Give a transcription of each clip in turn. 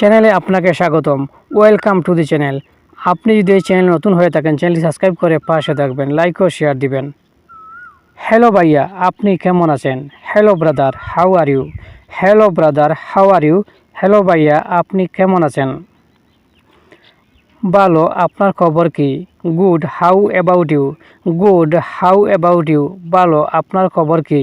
চ্যানেলে আপনাকে স্বাগতম। ওয়েলকাম টু দি চ্যানেল আপনি যদি এই চ্যানেল নতুন হয়ে থাকেন চ্যানেলটি সাবস্ক্রাইব করে পাশে থাকবেন লাইক ও শেয়ার দিবেন। হ্যালো ভাইয়া, আপনি কেমন আছেন? Hello brother how are you hello brother how are you hello ভাইয়া, আপনি কেমন আছেন? ভালো, আপনার খবর কি? Good how about you good how about you ভালো, আপনার খবর কি?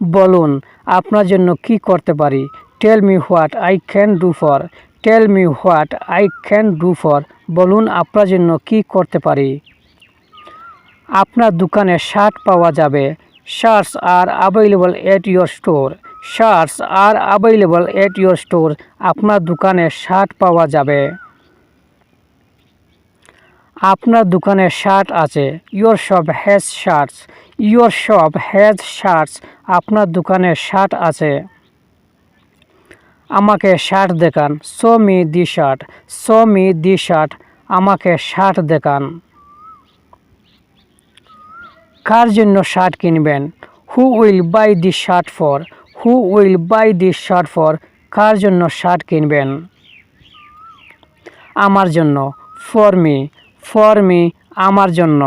বলুন, আপনার জন্য কি করতে পারি? Tell me what I can do for tell me what I can do for বলুন আপনার জন্য কি করতে পারি। আপনার দোকানে শার্ট পাওয়া যাবে। Shirts are available at your store shirts are available at your store আপনার দোকানে শার্ট পাওয়া যাবে। আপনার দোকানে শার্ট আছে। Your shop has shirts your shop has shirts আপনার দোকানে শার্ট আছে। আমাকে শার্ট দেখান। Show me the shirt show me the shirt আমাকে শার্ট দেখান। কার জন্য শার্ট কিনবেন? Who will buy the shirt for who will buy the shirt for কার জন্য শার্ট কিনবেন? আমার জন্য। ফর মি ফর মি আমার জন্য।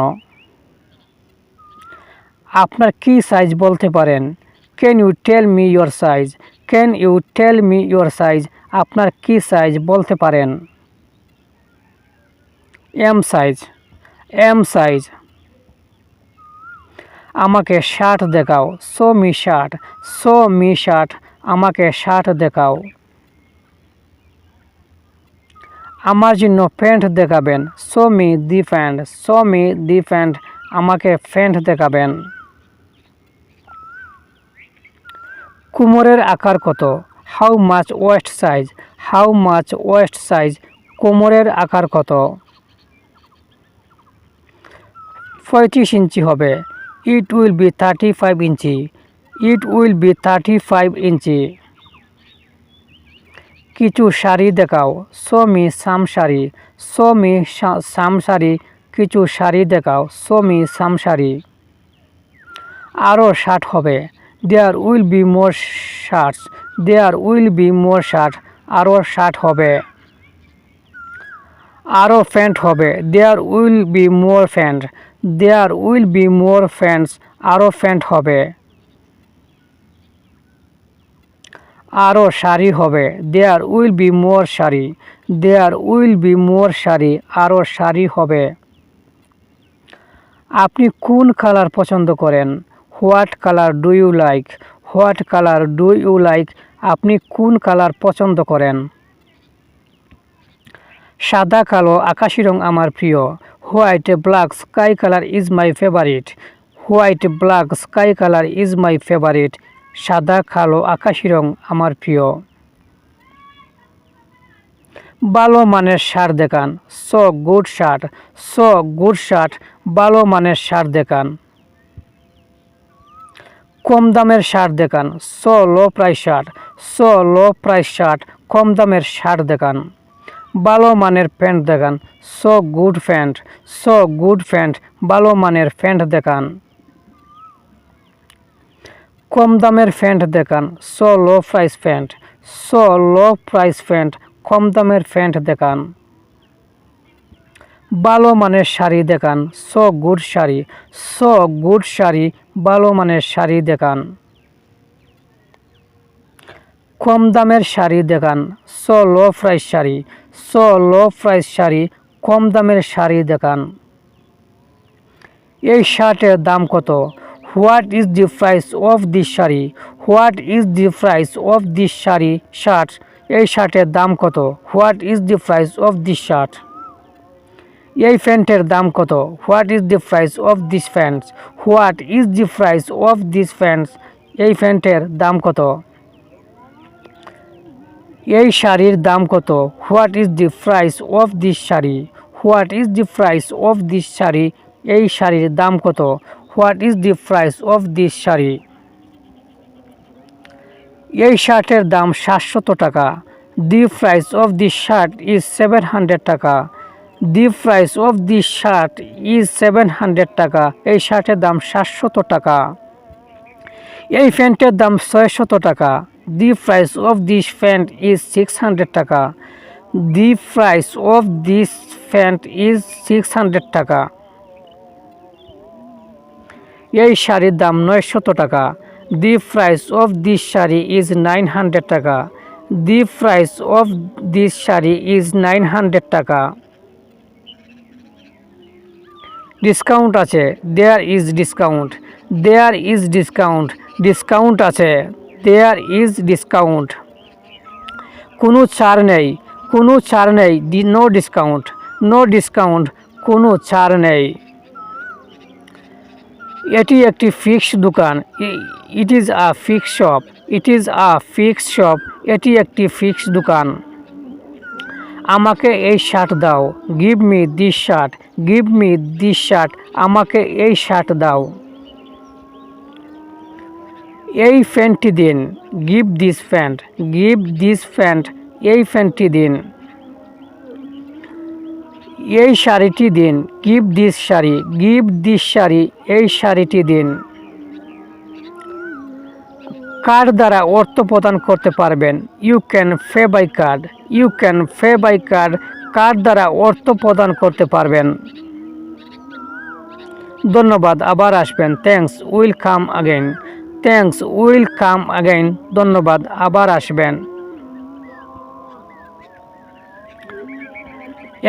আপনার কি সাইজ বলতে পারেন? Can you tell me your size can you tell me your size আপনার কি সাইজ বলতে পারেন। এম সাইজ এম সাইজ আমাকে শার্ট দেখাও। Show me shirt show me shirt আমাকে শার্ট দেখাও। আমার জন্য প্যান্ট দেখাবেন। Show me the pant show me the pant আমাকে প্যান্ট দেখাবেন। কোমরের আকার কত? How much waist size how much waist size কোমরের আকার কত? পঁয়ত্রিশ ইঞ্চি হবে। It will be thirty five inch. It will be thirty five inch. কিছু শাড়ি দেখাও। Show me some sari. Show me some sari. কিছু শাড়ি দেখাও। Show me some sari. আরও শার্ট হবে। There will be more shirts there will be more shirt আরও শার্ট হবে আরও প্যান্ট হবে there will be more pant there will be more pants আরও প্যান্ট হবে আরও শাড়ি হবে there will be more sari there will be more sari আরও শাড়ি হবে আপনি কোন কালার পছন্দ করেন what colour do you like? What colour do you like? আপনি কোন কালার পছন্দ করেন? সাদা, কালো, আকাশি রং আমার প্রিয়। White, black, sky colour is my favourite. White, black, sky colour is my favourite. সাদা, কালো, আকাশি রং আমার প্রিয়। ভালো মানের সার দেখান। Show good shirt. Show good shirt ভালো মানের সার দেখান। কম দামের শার্ট দেখান। Show low price shirt show low price shirt কম দামের শার্ট দেখান। ভালো মানের প্যান্ট দেখান। Show good pant. Show good pant. ভালো মানের প্যান্ট দেখান। কম দামের প্যান্ট দেখান। Show low price pant. Show low price pant. কম দামের প্যান্ট দেখান। ভালো মানের শাড়ি দেখান। Show good sari. Show good sari. ভালো মানের শাড়ি দেখান। কম দামের শাড়ি দেখান। Show low price sari. Show low price sari. কম দামের শাড়ি দেখান। এই শার্টের দাম কত? What is the price of this sari? What is the price of this sari shirt? এই শার্টের দাম কত? What is the price of this shirt? এই প্যান্টের দাম কত? What is the price of this pants what is the price of this pants এই প্যান্টের দাম কত? এই শাড়ির দাম কত? What is the price of this sari? What is the price of this sari? এই শাড়ির দাম কত? What is the price of this sari? এই শার্টের দাম সাতশত টাকা। The price of this shirt is seven hundred taka. The price of the shirt is seven hundred taka. এই শার্টের দাম সাতশত টাকা। এই প্যান্টের দাম ছয়শত টাকা। The price of this pant is six hundred taka. The price of this pant is six hundred taka. এই শাড়ির দাম নয়শত টাকা। The price of this sari is nine hundred taka. The price of this sari is nine hundred taka. Discount আছে। There is discount there is discount discount আছে। There is discount কোনো ছাড় নেই। কোনো ছাড় নেই। নো ডিসকাউন্ট নো ডিসকাউন্ট কোনো ছাড় নেই। এটি একটি ফিক্স দোকান। It is a fix shop it is a fix shop এটি একটি ফিক্স দোকান। আমাকে এই শার্ট দাও। Give me this shirt give me this shirt আমাকে এই শার্ট দাও। এই প্যান্টটি দিন। Give this pant give this pant এই প্যান্টটি দিন। এই শাড়িটি দিন। Give this sari give this sari, এই শাড়িটি দিন। কার্ড দ্বারা অর্থ প্রদান করতে পারবেন? You can pay by card you can pay by card card দ্বারা অর্থ প্রদান করতে পারবেন? ধন্যবাদ, আবার আসবেন। Thanks will come again thanks will come again ধন্যবাদ, আবার আসবেন।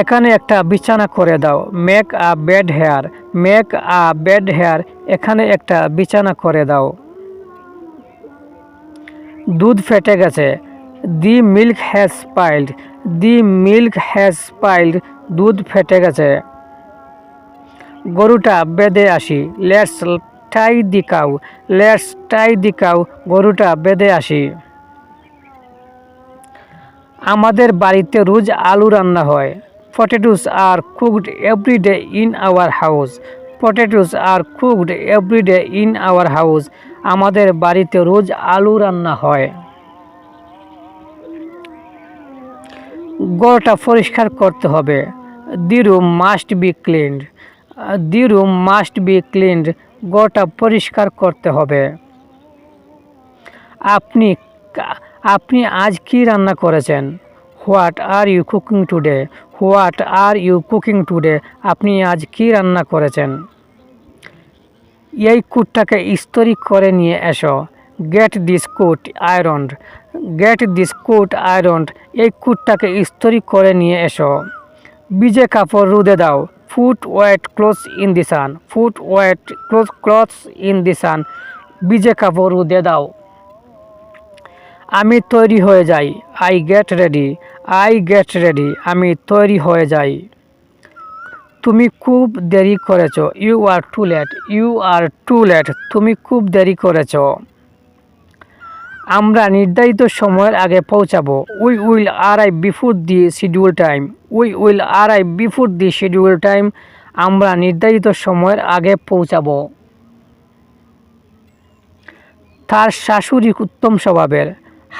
এখানে একটা বিছানা করে দাও। Make a bed here make a bed here এখানে একটা বিছানা করে দাও। দুধ ফেটে গেছে। The milk has spoiled. The milk has spoiled. দুধ ফেটে গেছে। গরুটা বেঁধে আসি। Let's tie the cow. Let's tie the cow. গরুটা বেঁধে আসি। আমাদের বাড়িতে রোজ আলু রান্না হয়। Potatoes are cooked every day in our house. Potatoes are cooked every day in our house. আমাদের বাড়িতে রোজ আলু রান্না হয়। গড়টা পরিষ্কার করতে হবে। The room must be cleaned the room must be cleaned গড়টা পরিষ্কার করতে হবে। আপনি আপনি আজ কি রান্না করেছেন? What are you cooking today? What are you cooking today? আপনি আজ কি রান্না করেছেন? এই কুটটাকে স্তরি করে নিয়ে এসো। Get this coat iron get this coat iron এই কুটটাকে স্তরি করে নিয়ে এসো। বিজে কাপড় রুদে দাও। Put wet clothes in the sun put wet cloth clothes in the sun বিজে কাপড় রুদে দাও। আমি তৈরি হয়ে যাই। I get ready I get ready আমি তৈরি হয়ে যাই। তুমি খুব দেরি করেছ। You are too late you are too late তুমি খুব দেরি করেছ। আমরা নির্ধারিত সময়ের আগে পৌঁছাবো। We will arrive before the schedule time we will arrive before the schedule time আমরা নির্ধারিত সময়ের আগে পৌঁছাবো। তার শাশুড়ি উত্তম স্বভাবের।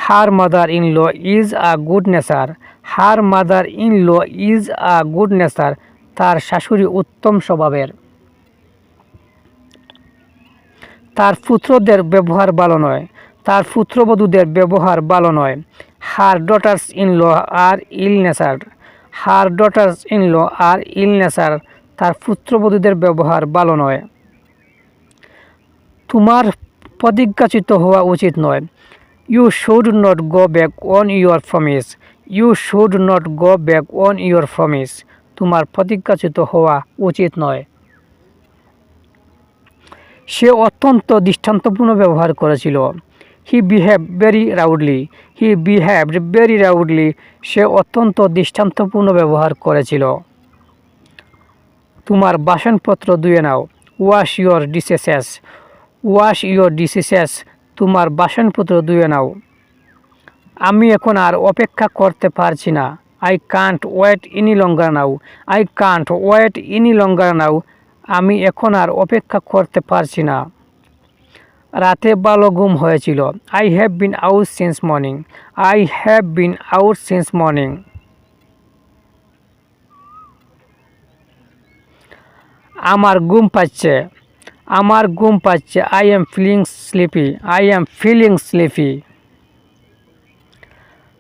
Her mother in law is a good nature her mother in law is a good nature তার শাশুড়ি উত্তম স্বভাবের। তার পুত্রদের ব্যবহার ভালো নয়। তার পুত্রবধূদের ব্যবহার ভালো নয়। Her daughters in law are ill nature her daughters in law are ill nature তার পুত্রবধূদের ব্যবহার ভালো নয়। তোমার প্রতিজ্ঞাচিত হওয়া উচিত নয়। You should not go back on your promise you should not go back on your promise তোমার প্রতিজ্ঞাচিত হওয়া উচিত নয়। সে অত্যন্ত দৃষ্টান্তপূর্ণ ব্যবহার করেছিল। He behave very rowdily, he behave very rowdily, সে অত্যন্ত দৃষ্টান্তপূর্ণ ব্যবহার করেছিল। তোমার বাসনপত্র ধুয়ে নাও। Wash your dishes wash your dishes তোমার বাসনপত্র ধুয়ে নাও। আমি এখন আর অপেক্ষা করতে পারছি না। I can't wait any longer now I can't wait any longer now আমি এখন আর অপেক্ষা করতে পারছি না। রাতে ভালো ঘুম হয়েছিল। I have been out since morning I have been out since morning আমার ঘুম পাচ্ছে। আমার ঘুম পাচ্ছে। I am feeling sleepy I am feeling sleepy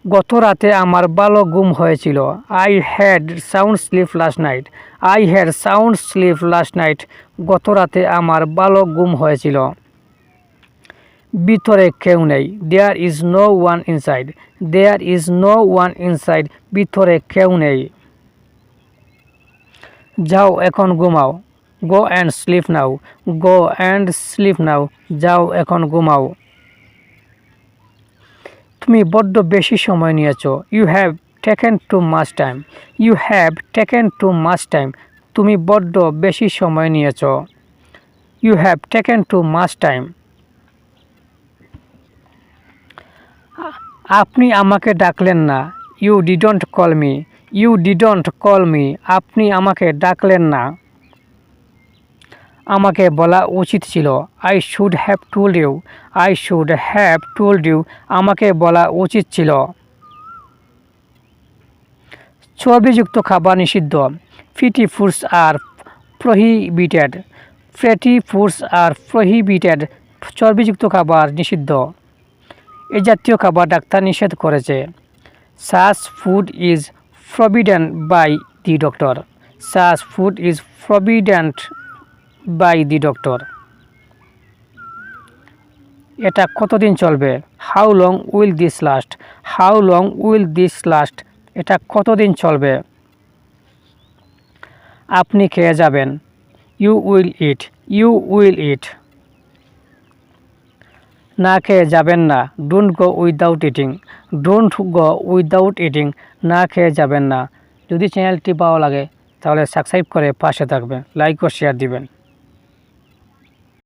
গত রাতে আমার ভালো ঘুম হয়েছিল। I had sound sleep last night I had sound sleep last night গত রাতে আমার ভালো ঘুম হয়েছিল। ভিতরে কেউ নেই। There is no one inside there is no one inside ভিতরে কেউ নেই। যাও, এখন ঘুমাও। Go and sleep now go and sleep now যাও, এখন ঘুমাও। তুমি বড্ড বেশি সময় নিয়েছো। You have taken too much time you have taken too much time তুমি বড্ড বেশি সময় নিয়েছো। You have taken too much time আপনি আমাকে ডাকলেন না। You didn't call me you didn't call me আপনি আমাকে ডাকলেন না। আমাকে বলা উচিত ছিল I should have told you I should have told you আমাকে বলা উচিত ছিল। চর্বিযুক্ত খাবার নিষিদ্ধ। Fatty foods are prohibited fatty foods are prohibited চর্বিযুক্ত খাবার নিষিদ্ধ। এ জাতীয় খাবার ডাক্তার নিষেধ করেছে। Such food is forbidden by the doctor such food is forbidden by the doctor. এটা কতদিন চলবে? How long will this last how long will this last এটা কতদিন চলবে? আপনি খেয়ে যাবেন। You will eat you will eat না খেয়ে যাবেন না। Don't go without eating don't go without eating না খেয়ে যাবেন না। যদি চ্যানেলটি ভালো লাগে, তাহলে সাবস্ক্রাইব করে পাশে থাকবেন। লাইক ও শেয়ার দিবেন।